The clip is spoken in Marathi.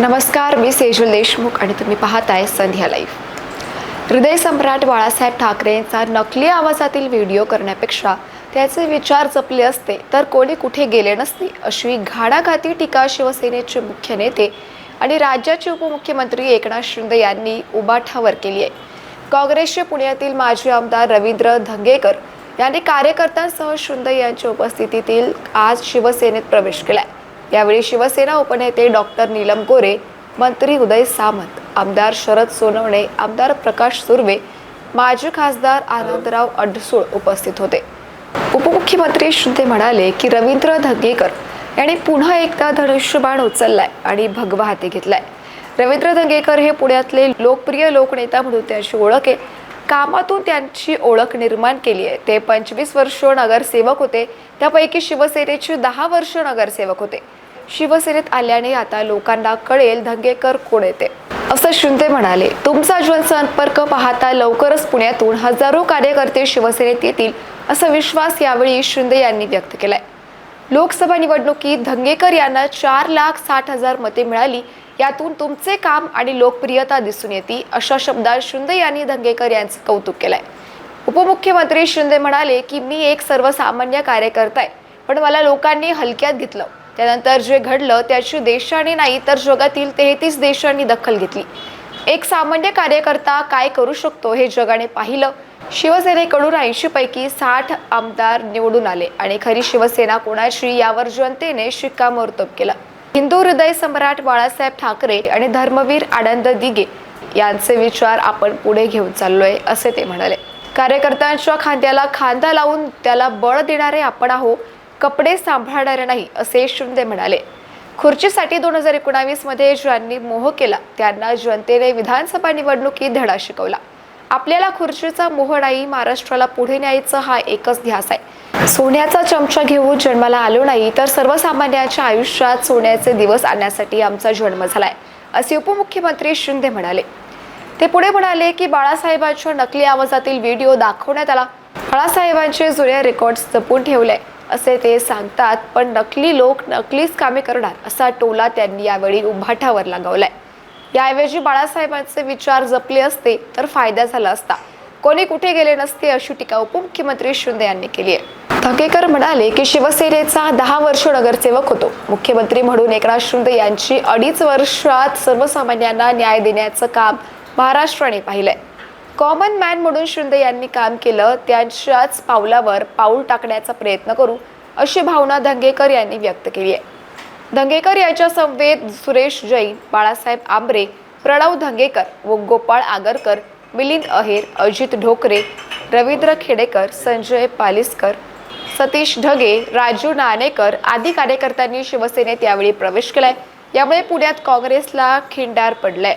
नमस्कार मी सेजल देशमुख आणि तुम्ही पाहताय संध्या लाईव्ह. हृदय सम्राट बाळासाहेब ठाकरेंचा नकली आवाजातील व्हिडिओ करण्यापेक्षा त्याचे विचार जपले असते तर कोणी कुठे गेले नसते अशी घाणाघाती टीका शिवसेनेचे मुख्य नेते आणि राज्याचे उपमुख्यमंत्री एकनाथ शिंदे यांनी उबाठावर केली आहे. काँग्रेसचे पुण्यातील माजी आमदार रवींद्र धंगेकर यांनी कार्यकर्त्यांसह शिंदे यांच्या उपस्थितीतील आज शिवसेनेत प्रवेश केला आहे यावेळी शिवसेना उपनेते डॉक्टर नीलम गोरे मंत्री उदय सामंत आमदार शरद सोनवणे आमदार प्रकाश सुर्वे माजी खासदार आनंदराव अडसूळ उपस्थित होते. उपमुख्यमंत्री शिंदे म्हणाले की रवींद्र धंगेकर यांनी पुन्हा एकदा धनुष्यबाण उचललाय आणि भगवा हाती घेतलाय. रवींद्र धंगेकर हे पुण्यातले लोकप्रिय लोकनेता म्हणून त्यांची ओळख आहे. कामातून त्यांची ओळख निर्माण केली आहे. ते पंचवीस वर्ष नगरसेवक होते. त्यापैकी शिवसेनेचे दहा वर्ष नगरसेवक होते. शिवसेनेत आल्याने आता लोकांना कळेल धंगेकर कोण येते असं शिंदे म्हणाले तुमचा जनसंपर्क पाहता लवकरच पुण्यातून हजारो कार्यकर्ते शिवसेनेत येतील असा विश्वास यावेळी शिंदे यांनी व्यक्त केलाय. लोकसभा निवडणुकीत धंगेकर यांना चार लाख साठ हजार मते मिळाली यातून तुमचे काम आणि लोकप्रियता दिसून येते अशा शब्दात शिंदे यांनी धंगेकर यांचं कौतुक केलंय. उपमुख्यमंत्री शिंदे म्हणाले की मी एक सर्वसामान्य कार्यकर्ता आहे पण मला लोकांनी हलक्यात घेतलं. त्यानंतर जे घडलं त्याची देशाने नाही तर जगातील तेहतीस देशांनी दखल घेतली. एक सामान्य कार्यकर्ता काय करू शकतो हे जगाने पाहिलं. शिवसेनेकडून ऐंशी पैकी साठ आमदार निवडून आले आणि खरी शिवसेना कोणाची यावर जनतेने शिक्कामोर्तब केला. हिंदू हृदय सम्राट बाळासाहेब ठाकरे आणि धर्मवीर आनंद दिगे यांचे विचार आपण पुढे घेऊन चाललोय असे ते म्हणाले. कार्यकर्त्यांच्या खांद्याला खांदा लावून त्याला बळ देणारे आपण आहोत कपडे सांभाळणारे नाही असे शिंदे म्हणाले. खुर्चीसाठी दोन हजार एकोणावीसमध्ये ज्यांनी मोह केला त्यांना जनतेने विधानसभा निवडणुकीत धडा शिकवला. आपल्याला खुर्चीचा मोह नाही महाराष्ट्राला पुढे न्यायचं हा एकच ध्यास आहे. सोन्याचा चमचा घेऊन जन्माला आलो नाही तर सर्वसामान्यांच्या आयुष्यात सोन्याचे दिवस आणण्यासाठी आमचा जन्म झालाय असे उपमुख्यमंत्री शिंदे म्हणाले. ते पुढे म्हणाले की बाळासाहेबांच्या नकली आवाजातील व्हिडिओ दाखवण्यात आला. बाळासाहेबांचे जुने रेकॉर्ड्स जपून ठेवले. असे ते सांगतात पण नकली लोक नकलीच कामे करणार असा टोला त्यांनी यावेळी उभाठावर लगावलाय. याऐवजी बाळासाहेबांचे विचार जपले असते तर फायदा झाला असता. कोणी कुठे गेले नसते अशी टीका उपमुख्यमंत्री शिंदे यांनी केली आहे. थकेकर म्हणाले की शिवसेनेचा दहा वर्ष नगरसेवक होतो. मुख्यमंत्री म्हणून एकनाथ शिंदे यांची अडीच वर्षात सर्वसामान्यांना न्याय देण्याचं काम महाराष्ट्राने पाहिलंय. कॉमन मॅन म्हणून शिंदे यांनी काम केलं त्यांच्याच पावलावर पाऊल टाकण्याचा प्रयत्न करू अशी भावना धंगेकर यांनी व्यक्त केली आहे. धंगेकर यांच्या संवेद सुरेश जैन बाळासाहेब आंबरे प्रणव धंगेकर व गोपाळ आगरकर मिलिंद अहेर अजित ढोकरे रवींद्र खेडेकर संजय पालिसकर सतीश ढगे राजू नाणेकर आदी कार्यकर्त्यांनी शिवसेनेत यावेळी प्रवेश केलाय. यामुळे पुण्यात काँग्रेसला खिंडार पडलाय.